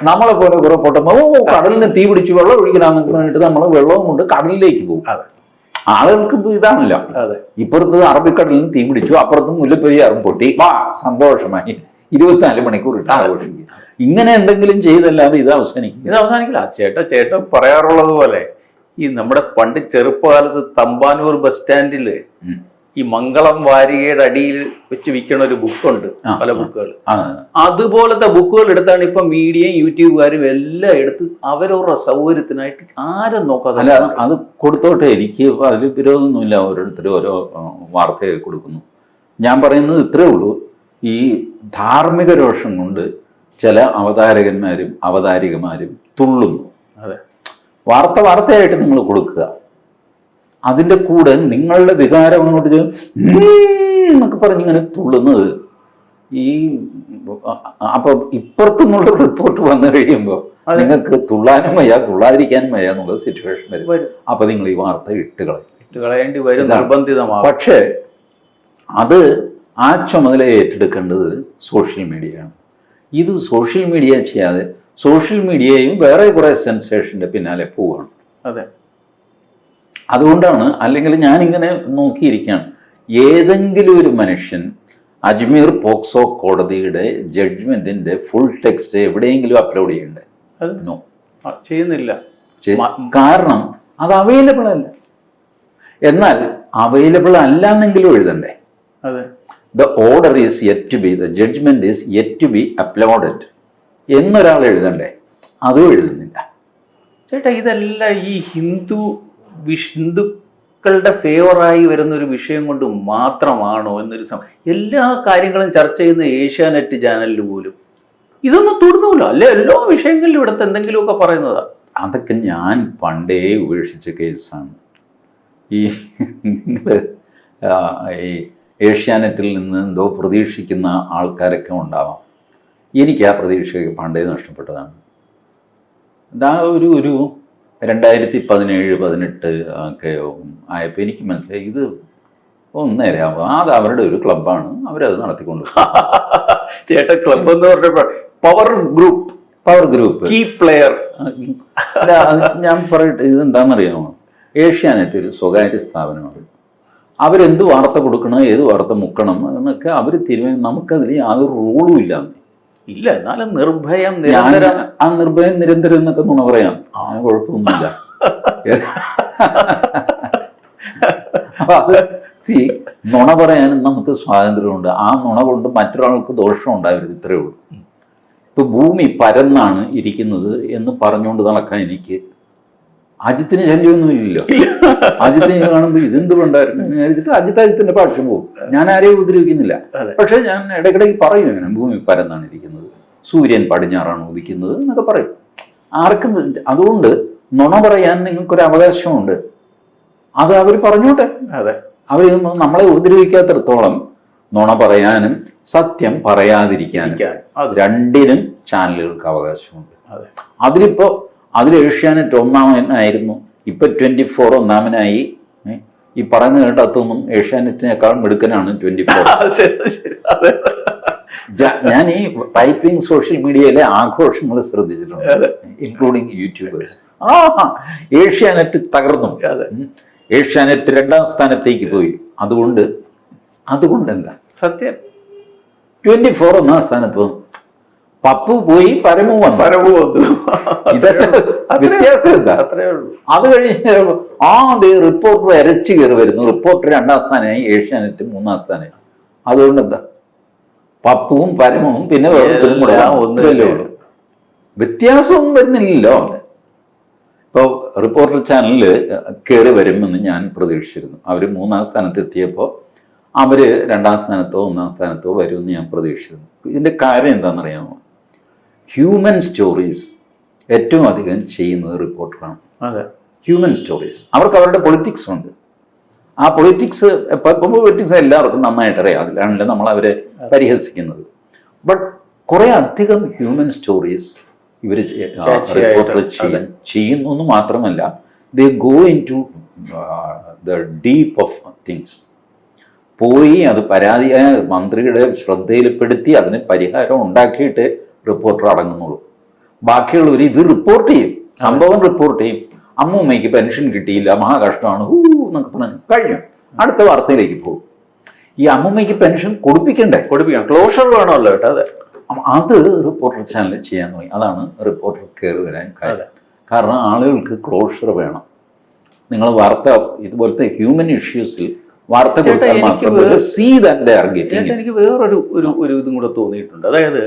നമ്മളെ പോലെ കുറെ പൊട്ടുമ്പോൾ കടലിന് തീ പിടിച്ച് വെള്ളം ഒഴിക്കണമെന്നൊക്കെ പറഞ്ഞിട്ട് നമ്മൾ വെള്ളവും കൊണ്ട് കടലിലേക്ക് പോകും. ആളുകൾക്ക് ഇതാണല്ലോ. ഇപ്പുറത്ത് അറബിക്കടലിൽ തീ പിടിച്ചു അപ്പുറത്ത് മുല്ലപ്പെരിയാറും പൊട്ടി. വാ സന്തോഷമായി ഇരുപത്തിനാല് മണിക്കൂർ ഇട്ട് ആഘോഷിക്കും ഇങ്ങനെ എന്തെങ്കിലും ചെയ്തല്ലാതെ ഇത് അവസാനിക്കും ഇത് അവസാനിക്കില്ല. ചേട്ട ചേട്ടൻ പറയാറുള്ളത് പോലെ ഈ നമ്മുടെ പണ്ട് ചെറുപ്പകാലത്ത് തമ്പാനൂർ ബസ് സ്റ്റാൻഡിൽ. ഈ മംഗളം വാരികയുടെ അടിയിൽ വെച്ച് വിൽക്കണ ഒരു ബുക്കുണ്ട് പല ബുക്കുകൾ. അതുപോലത്തെ ബുക്കുകൾ എടുത്താണ് ഇപ്പൊ മീഡിയയും യൂട്യൂബുകാരും എല്ലാം എടുത്ത് അവരവരുടെ സൗകര്യത്തിനായിട്ട് ആരും നോക്കാതെ അല്ല അത് കൊടുത്തോട്ടെ എനിക്ക് അതിൽ വിരോധമൊന്നുമില്ല ഓരോരുത്തരും ഓരോ വാർത്തയൊക്കെ കൊടുക്കുന്നു. ഞാൻ പറയുന്നത് ഇത്രേ ഉള്ളൂ. ഈ ധാർമ്മിക രോഷം കൊണ്ട് ചില അവതാരകന്മാരും അവതാരികമാരും തുള്ളുന്നു. അതെ. വാർത്ത വാർത്തയായിട്ട് നിങ്ങൾ കൊടുക്കുക. അതിന്റെ കൂടെ നിങ്ങളുടെ വികാരം അങ്ങോട്ട് എന്നൊക്കെ പറഞ്ഞ് ഇങ്ങനെ തുള്ളുന്നത്. ഈ അപ്പൊ ഇപ്പുറത്തുനിന്നുള്ള റിപ്പോർട്ട് വന്നു കഴിയുമ്പോൾ നിങ്ങൾക്ക് തുള്ളാനും വയ്യ തുള്ളാതിരിക്കാനും വയ്യ എന്നുള്ള സിറ്റുവേഷൻ വരും. അപ്പൊ നിങ്ങൾ ഈ വാർത്ത ഇട്ട് കളയും. ഇട്ട് കളയേണ്ടി വരും നിർബന്ധിതമാണ് പക്ഷേ അത് ആ ചുമതല ഏറ്റെടുക്കേണ്ടത് സോഷ്യൽ മീഡിയയാണ് ഇത് സോഷ്യൽ മീഡിയ ചെയ്യാതെ സോഷ്യൽ മീഡിയയും വേറെ കുറെ സെൻസേഷന്റെ പിന്നാലെ പോവുകയാണ് അതെ. അതുകൊണ്ടാണ് അല്ലെങ്കിൽ ഞാനിങ്ങനെ നോക്കിയിരിക്കുകയാണ്. ഏതെങ്കിലും ഒരു മനുഷ്യൻ അജ്മീർ പോക്സോ കോടതിയുടെ ജഡ്ജ്മെന്റിന്റെ ഫുൾ ടെക്സ്റ്റ് എവിടെയെങ്കിലും അപ്ലോഡ് ചെയ്യണ്ടേ അത് നോ. ചെയ്യുന്നില്ല. കാരണം അത് അവൈലബിൾ അല്ല. എന്നാൽ അവൈലബിൾ അല്ല എന്നെങ്കിലും എഴുതണ്ടേ? അതെ. The order is yet to be the judgment is yet to be uploaded എന്നൊരാൾ എഴുതണ്ടേ? അതും എഴുതുന്നില്ല. ചേട്ടാ ഇതല്ല ഈ ഹിന്ദു ഹിന്ദുക്കളുടെ ഫേവറായി വരുന്ന ഒരു വിഷയം കൊണ്ട് മാത്രമാണോ എന്നൊരു സം എല്ലാ കാര്യങ്ങളും ചർച്ച ചെയ്യുന്ന ഏഷ്യാനെറ്റ് ചാനലിൽ പോലും. ഇതൊന്നും തൊടുന്നില്ല അല്ലെ? എല്ലാ വിഷയങ്ങളിലും ഇവിടുത്തെ എന്തെങ്കിലുമൊക്കെ പറയുന്നതാ. അതൊക്കെ ഞാൻ പണ്ടേ ഉപേക്ഷിച്ച കേസാണ്. ഈ ഈ ഏഷ്യാനെറ്റിൽ നിന്ന് എന്തോ പ്രതീക്ഷിക്കുന്ന ആൾക്കാരൊക്കെ ഉണ്ടാവാം. എനിക്ക് ആ പ്രതീക്ഷയൊക്കെ പണ്ടേ നഷ്ടപ്പെട്ടതാണ്. ഒരു ഒരു രണ്ടായിരത്തി പതിനേഴ് പതിനെട്ട് ഒക്കെ ആയപ്പോൾ എനിക്ക് മനസ്സിലായി ഇത് ഒന്നേരെ അത് അവരുടെ ഒരു ക്ലബ്ബാണ്. അവരത് നടത്തിക്കൊണ്ട്. ചേട്ടൻ ക്ലബ് എന്ന് പറഞ്ഞപ്പോൾ power group power group key player ഞാൻ പറയട്ടെ ഇത് എന്താണെന്നറിയാമോ? ഏഷ്യാനെറ്റ് ഒരു സ്വകാര്യ സ്ഥാപനമാണ്. അവരെന്ത് വാർത്ത കൊടുക്കണം ഏത് വാർത്ത മുക്കണം എന്നൊക്കെ അവർ തീരുമാനം നമുക്കതിൽ യാതൊരു റോളും ഇല്ല. ഇല്ല എന്നാലും നിർഭയം നിരന്തരം. ആ നിർഭയം നിരന്തരം എന്നൊക്കെ നുണ പറയാം. ആ. കുഴപ്പമൊന്നുമില്ല. *laughs* അത് സി നുണ പറയാൻ നമുക്ക് സ്വാതന്ത്ര്യമുണ്ട്. ആ നുണ കൊണ്ട് മറ്റൊരാൾക്ക് ദോഷം ഉണ്ടാവരുത് ഇത്രയേ ഉള്ളൂ. ഇപ്പൊ ഭൂമി പരന്നാണ് ഇരിക്കുന്നത് എന്ന് പറഞ്ഞുകൊണ്ട് നടക്കാൻ എനിക്ക് അജിത്തിന് ശല്യമൊന്നും ഇല്ലല്ലോ. ഞാൻ കാണുമ്പോൾ ഇതെന്ത് വേണ്ടായിരുന്നു എന്ന് വിചാരിച്ചിട്ട് അജിത്ത് അജിത്തിന്റെ പക്ഷം പോകും ഞാൻ ആരെയും ഉപദ്രവിക്കുന്നില്ല. പക്ഷെ ഞാൻ ഇടയ്ക്കിടയ്ക്ക് പറയും അങ്ങനെ ഭൂമി പരന്നാണ് ഇരിക്കുന്നത്. സൂര്യൻ പടിഞ്ഞാറാണ് ഉദിക്കുന്നത് എന്നൊക്കെ പറയും. ആർക്കും അതുകൊണ്ട് നുണ പറയാൻ നിങ്ങൾക്കൊരു അവകാശമുണ്ട്. അത് അവർ പറഞ്ഞോട്ടെ. അതെ. അവർ നമ്മളെ ഉപദ്രവിക്കാത്തിടത്തോളം നുണ പറയാനും സത്യം പറയാതിരിക്കാനും അത്. രണ്ടിനും ചാനലുകൾക്ക് അവകാശമുണ്ട്. അതെ. അതിലിപ്പോ അതിൽ ഏഷ്യാനെറ്റ് ഒന്നാമനായിരുന്നു. ഇപ്പൊ ട്വന്റി ഫോർ ഒന്നാമനായി. ഈ പറയുന്ന കേട്ടത്തൊന്നും ഏഷ്യാനെറ്റിനേക്കാൾ മിടുക്കനാണ് ട്വന്റി ഫോർ. *laughs* ഞാൻ ഈ ടൈപ്പിംഗ് സോഷ്യൽ മീഡിയയിലെ ആഘോഷങ്ങൾ ശ്രദ്ധിച്ചിട്ടുണ്ട്. Including YouTubers. ആ ഏഷ്യാനെറ്റ് തകർന്നു. ഏഷ്യാനെറ്റ് രണ്ടാം സ്ഥാനത്തേക്ക് പോയി. അതുകൊണ്ട് അതുകൊണ്ട് എന്താ സത്യം. ട്വന്റി ഫോർ ഒന്നാം സ്ഥാനത്ത് വന്നു. പപ്പു പോയി പരമു വന്നു. പരമു വന്നു. വ്യത്യാസം എന്താ? അത് കഴിഞ്ഞ് ആ റിപ്പോർട്ടർ അരച്ചു കയറി വരുന്നു. റിപ്പോർട്ടർ രണ്ടാം സ്ഥാനമായി ഏഷ്യാനെറ്റ് മൂന്നാം സ്ഥാനമായി. അതുകൊണ്ട് എന്താ പപ്പുവും പരമവും പിന്നെ വേറൊരുത്തരും കൂടെ എല്ലാം വന്നു. ഒന്ന് ഇത്രയല്ലേ ഉള്ളൂ. വ്യത്യാസമൊന്നും വരുന്നില്ലല്ലോ. ഇപ്പോൾ റിപ്പോർട്ടർ ചാനലിൽ കയറി വരുമെന്ന് ഞാൻ പ്രതീക്ഷിച്ചിരുന്നു. അവർ മൂന്നാം സ്ഥാനത്ത് എത്തിയപ്പോ അവർ രണ്ടാം സ്ഥാനത്തോ ഒന്നാം സ്ഥാനത്തോ വരുമെന്ന് ഞാൻ പ്രതീക്ഷിച്ചിരുന്നു. ഇതിന്റെ കാര്യം എന്താണെന്നറിയാമോ? ഹ്യൂമൻ സ്റ്റോറീസ് ഏറ്റവും അധികം ചെയ്യുന്നത് റിപ്പോർട്ടറാണ്. അതെ. ഹ്യൂമൻ സ്റ്റോറീസ് അവർക്ക് അവരുടെ പൊളിറ്റിക്സ് ഉണ്ട്. ആ പൊളിറ്റിക്സ് പൊളിറ്റിക്സ് എല്ലാവർക്കും നന്നായിട്ട് അറിയാം. അതിലാണല്ലോ നമ്മൾ അവരെ പരിഹസിക്കുന്നത്. ബട്ട് കുറേ അധികം ഹ്യൂമൻ സ്റ്റോറീസ് ഇവർ ചെയ്യുന്നു എന്ന് മാത്രമല്ല the go into the deep of things പോയി അത് പരാതി മന്ത്രിയുടെ ശ്രദ്ധയിൽപ്പെടുത്തി അതിന് പരിഹാരം ഉണ്ടാക്കിയിട്ട് റിപ്പോർട്ടർ അടങ്ങുന്നുള്ളൂ. ബാക്കിയുള്ളവർ ഇത് റിപ്പോർട്ട് ചെയ്യും. സംഭവം റിപ്പോർട്ട് ചെയ്യും. അമ്മൂമ്മയ്ക്ക് പെൻഷൻ കിട്ടിയില്ല മഹാകഷ്ടമാണ് ഹൂ എന്നൊക്കെ പറഞ്ഞു കഴിഞ്ഞു. അടുത്ത വാർത്തയിലേക്ക് പോകും. ഈ അമ്മൂമ്മയ്ക്ക് പെൻഷൻ കൊടുപ്പിക്കണ്ടേ? കൊടുപ്പിക്കണം. ക്ലോഷർ വേണമല്ലോ കേട്ടോ അതെ. അത് റിപ്പോർട്ടർ ചാനൽ ചെയ്യാൻ തുടങ്ങി. അതാണ് റിപ്പോർട്ടർ കയറി വരാൻ കാര്യം. കാരണം ആളുകൾക്ക് ക്ലോഷർ വേണം. നിങ്ങൾ വാർത്ത ഇതുപോലത്തെ ഹ്യൂമൻ ഇഷ്യൂസിൽ വാർത്ത കൊടുത്താൽ എനിക്ക് മാത്രം സീ ദാറ്റ് ആർ ഗെറ്റിംഗ് എനിക്ക് വേറൊരു ഒരു ഒരു ഇതും കൂടെ തോന്നിയിട്ടുണ്ട്. അതായത്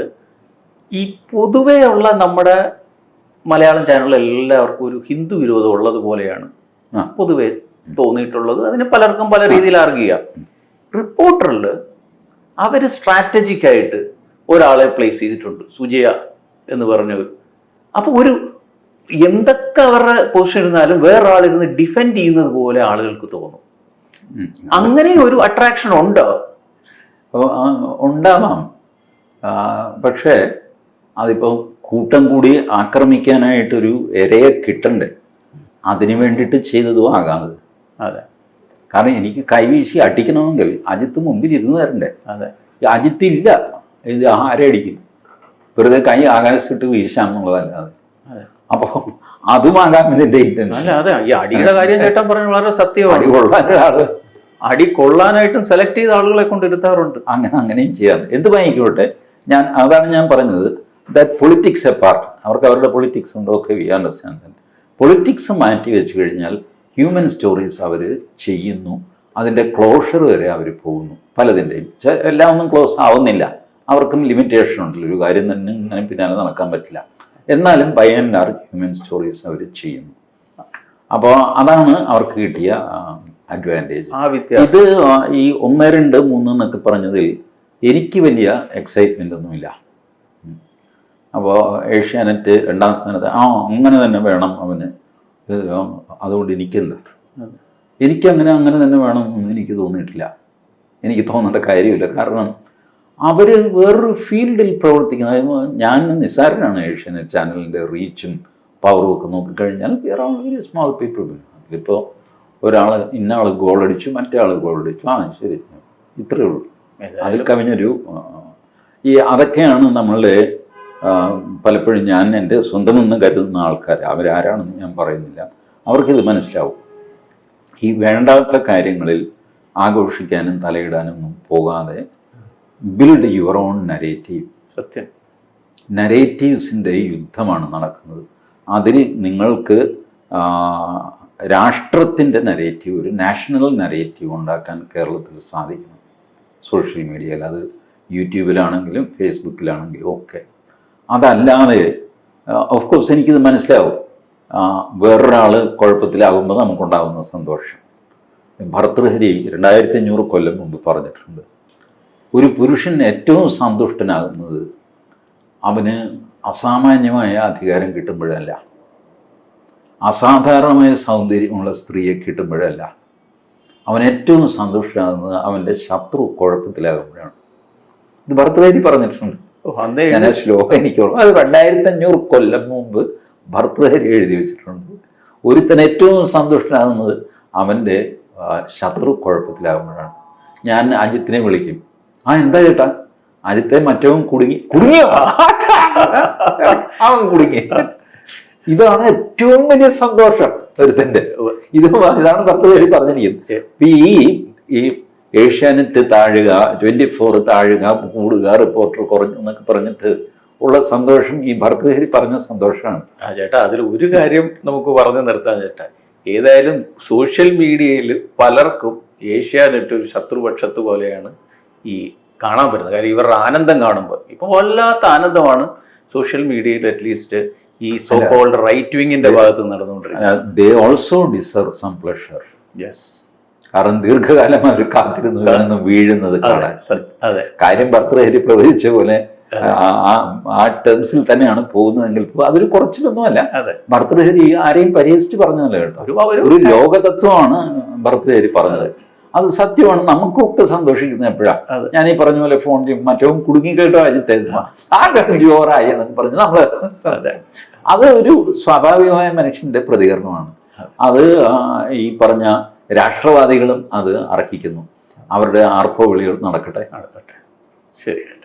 ഈ പൊതുവേ ഉള്ള നമ്മുടെ മലയാളം ചാനലിൽ എല്ലാവർക്കും ഒരു ഹിന്ദു വിരോധം ഉള്ളതുപോലെയാണ് പൊതുവെ പൊതുവേ തോന്നിയിട്ടുള്ളത്. അതിന് പലർക്കും പല രീതിയിൽ അറിയുക റിപ്പോർട്ടറിൽ അവർ സ്ട്രാറ്റജിക്കായിട്ട് ഒരാളെ പ്ലേസ് ചെയ്തിട്ടുണ്ട്. സുജയ എന്ന് പറഞ്ഞവർ അപ്പോൾ ഒരു എന്തൊക്കെ അവരുടെ പൊസിഷൻ ഇരുന്നാലും വേറൊരാളിരുന്ന് ഡിഫെൻഡ് ചെയ്യുന്നത് പോലെ ആളുകൾക്ക് തോന്നും. അങ്ങനെ ഒരു അട്രാക്ഷൻ ഉണ്ടോ. ഉണ്ടാവാം. പക്ഷേ അതിപ്പോൾ കൂട്ടം കൂടി ആക്രമിക്കാനായിട്ടൊരു ഇരയെ കിട്ടണ്ടേ? അതിനു വേണ്ടിയിട്ട് ചെയ്തതും ആകാം അത്. അതെ. കാരണം എനിക്ക് കൈവീശി അടിക്കണമെങ്കിൽ അജിത്ത് മുമ്പിൽ ഇരുന്ന് തരണ്ടേ? അതെ. അജിത്ത് ഇല്ല. ഇത് ആരടിക്കും വെറുതെ കൈ ആകാശത്തിട്ട് വീശാന്നുള്ളതല്ലാതെ അതെ. അപ്പോൾ അതുമാകാം ഇതിന്റെ അല്ല അതെ. ഈ അടിയുടെ കാര്യം ചേട്ടൻ പറഞ്ഞ വളരെ സത്യമാണ്. ഒരാൾ അടി കൊള്ളാനായിട്ടും സെലക്ട് ചെയ്ത ആളുകളെ കൊണ്ട് ഇരുത്താറുണ്ട്. അങ്ങനെ അങ്ങനെയും ചെയ്യാം. എന്ത് വാങ്ങിക്കോട്ടെ ഞാൻ അതാണ് ഞാൻ പറഞ്ഞത്. ദാറ്റ് പൊളിറ്റിക്സ് എ പാർട്ട് അവർക്ക് അവരുടെ പൊളിറ്റിക്സ് ഉണ്ട്? ഓക്കെ വി അണ്ടർസ്റ്റാൻഡ് പൊളിറ്റിക്സ് മാറ്റി വെച്ച് കഴിഞ്ഞാൽ ഹ്യൂമൻ സ്റ്റോറീസ് അവർ ചെയ്യുന്നു. അതിന്റെ ക്ലോഷർ വരെ അവർ പോകുന്നു. പലതിന്റെയും എല്ലാം ഒന്നും ക്ലോസ് ആവുന്നില്ല. അവർക്കും ലിമിറ്റേഷൻ ഉണ്ടല്ലോ. ഒരു കാര്യം തന്നെ ഇങ്ങനെ പിന്നാലെ നടക്കാൻ പറ്റില്ല. എന്നാലും by and large human stories അവർ ചെയ്യുന്നു. അപ്പോൾ അതാണ് അവർക്ക് കിട്ടിയ അഡ്വാന്റേജ് ഇത് ഈ ഒന്ന് രണ്ട് മൂന്ന് എന്നൊക്കെ പറഞ്ഞതിൽ എനിക്ക് വലിയ എക്സൈറ്റ്മെന്റ് ഒന്നുമില്ല. അപ്പോൾ ഏഷ്യാനെറ്റ് രണ്ടാം സ്ഥാനത്ത്. ആ അങ്ങനെ തന്നെ വേണം അവന്. അതുകൊണ്ട് എനിക്കെന്ത്. എനിക്കങ്ങനെ അങ്ങനെ തന്നെ വേണം എന്ന് എനിക്ക് തോന്നിയിട്ടില്ല. എനിക്ക് തോന്നേണ്ട കാര്യമില്ല. കാരണം അവർ വേറൊരു ഫീൽഡിൽ പ്രവർത്തിക്കുന്ന അതായത് ഞാൻ നിസ്സാരനാണ് ഏഷ്യാനെറ്റ് ചാനലിന്റെ റീച്ചും പവറും ഒക്കെ നോക്കിക്കഴിഞ്ഞാൽ we are all very small people അതിലിപ്പോൾ ഒരാൾ ഇന്ന ആൾ ഗോൾ അടിച്ചു മറ്റേ ആൾ ഗോൾ അടിച്ചു ആ ശരി. ഇത്രയേ ഉള്ളൂ. അതിൽ കവിഞ്ഞൊരു ഈ അതൊക്കെയാണ് നമ്മളുടെ പലപ്പോഴും ഞാൻ എന്റെ സ്വന്തമെന്ന് കരുതുന്ന ആൾക്കാർ അവരാരാണെന്ന് ഞാൻ പറയുന്നില്ല. അവർക്കിത് മനസ്സിലാവും. ഈ വേണ്ടാത്ത കാര്യങ്ങളിൽ ആഘോഷിക്കാനും തലയിടാനൊന്നും പോകാതെ ബിൽഡ് യുവർ ഓൺ നരേറ്റീവ് സത്യം. നരേറ്റീവ്സിന്റെ യുദ്ധമാണ് നടക്കുന്നത്. അതിൽ നിങ്ങൾക്ക് രാഷ്ട്രത്തിന്റെ നരേറ്റീവ് ഒരു നാഷണൽ നരേറ്റീവ് ഉണ്ടാക്കാൻ കേരളത്തിൽ സാധിക്കണം. സോഷ്യൽ മീഡിയയിൽ അത് യൂട്യൂബിലാണെങ്കിലും ഫേസ്ബുക്കിലാണെങ്കിലും ഒക്കെ. അതല്ലാതെ ഓഫ് കോഴ്സ് എനിക്കിത് മനസ്സിലാവും. വേറൊരാൾ കുഴപ്പത്തിലാകുമ്പോൾ നമുക്കുണ്ടാകുന്ന സന്തോഷം. ഭർത്തൃഹരി രണ്ടായിരത്തി അഞ്ഞൂറ് കൊല്ലം മുമ്പ് പറഞ്ഞിട്ടുണ്ട്. ഒരു പുരുഷൻ ഏറ്റവും സന്തുഷ്ടനാകുന്നത് അവന് അസാമാന്യമായ അധികാരം കിട്ടുമ്പോഴല്ല. അസാധാരണമായ സൗന്ദര്യമുള്ള സ്ത്രീയെ കിട്ടുമ്പോഴല്ല. അവൻ ഏറ്റവും സന്തുഷ്ടനാകുന്നത് അവന്റെ ശത്രു കുഴപ്പത്തിലാകുമ്പോഴാണ്. ഇത് ഭർത്തൃഹരി പറഞ്ഞിട്ടുണ്ട്. ഞാൻ ശ്ലോകം എനിക്ക് ഓർമ്മ അത് രണ്ടായിരത്തി അഞ്ഞൂറ് കൊല്ലം മുമ്പ് ഭർത്തൃഹരി എഴുതി വെച്ചിട്ടുണ്ട്. ഒരുത്തൻ ഏറ്റവും സന്തുഷ്ടനാകുന്നത് അവന്റെ ശത്രു കുഴപ്പത്തിലാകുമ്പോഴാണ്. ഞാൻ അജിത്തിനെ വിളിക്കും. ആ എന്താ ചേട്ടാ? അജിത്തെ മറ്റവൻ കുടുങ്ങി കുടുങ്ങിയോ? അവൻ കുടുങ്ങി. ഇതാണ് ഏറ്റവും വലിയ സന്തോഷം ഒരുത്തന്റെ ഇത് ഇതാണ് ഭർത്തൃഹരി പറഞ്ഞിരിക്കുന്നത്. ഈ ഈ ഏഷ്യാനെറ്റ് താഴുക ട്വന്റി ഫോർ താഴുക കൂടുക റിപ്പോർട്ടർ കുറഞ്ഞു എന്നൊക്കെ പറഞ്ഞിട്ട് ഉള്ള സന്തോഷം ഈ ഭർത്തൃഹരി പറഞ്ഞ സന്തോഷമാണ്. ആ ചേട്ടാ അതിൽ ഒരു കാര്യം നമുക്ക് പറഞ്ഞു നിർത്താം ചേട്ടാ. ഏതായാലും സോഷ്യൽ മീഡിയയിൽ പലർക്കും ഏഷ്യാനെറ്റ് ഒരു ശത്രുപക്ഷത്ത് പോലെയാണ് ഈ കാണാൻ പറ്റുന്നത്. കാര്യം ഇവരുടെ ആനന്ദം കാണുമ്പോൾ. ഇപ്പം വല്ലാത്ത ആനന്ദമാണ് സോഷ്യൽ മീഡിയയിൽ അറ്റ്ലീസ്റ്റ് ഈ സോ കോൾഡ് റൈറ്റ് വിങ്ങിന്റെ ഭാഗത്ത് നടന്നുകൊണ്ടിരിക്കുന്നത്. They also deserve some pleasure yes കാരണം ദീർഘകാലം അവർ കാത്തിരുന്നു കാണുന്നു വീഴുന്നത് കാണാൻ. കാര്യം ഭർത്തൃഹരി പ്രവചിച്ച പോലെ ആ- ടേംസിൽ തന്നെയാണ് പോകുന്നതെങ്കിൽ അതൊരു കുറച്ചിലൊന്നുമല്ല. ഭർത്തൃഹരി ആരെയും പരിഹസിച്ച് പറഞ്ഞതല്ല കേട്ടോ. ഒരു ലോകതത്വമാണ് ഭർത്തൃഹരി പറഞ്ഞത്. അത്. സത്യമാണ്. നമുക്കൊക്കെ സന്തോഷിക്കുന്ന എപ്പോഴാണ് ഞാൻ ഈ പറഞ്ഞ പോലെ ഫോൺ ചെയ്യും മറ്റവും കുടുങ്ങി കേട്ടോ അജിത്തെ ആ ജോറായി എന്നൊക്കെ പറഞ്ഞ് നമ്മൾ അത്. ഒരു സ്വാഭാവികമായ മനുഷ്യന്റെ പ്രതികരണമാണ്. അത്. ഈ പറഞ്ഞ രാഷ്ട്രവാദികളും അത് അർഹിക്കുന്നു. അവരുടെ ആർപ്പവിളികൾ നടക്കട്ടെ. നടക്കട്ടെ. ശരി.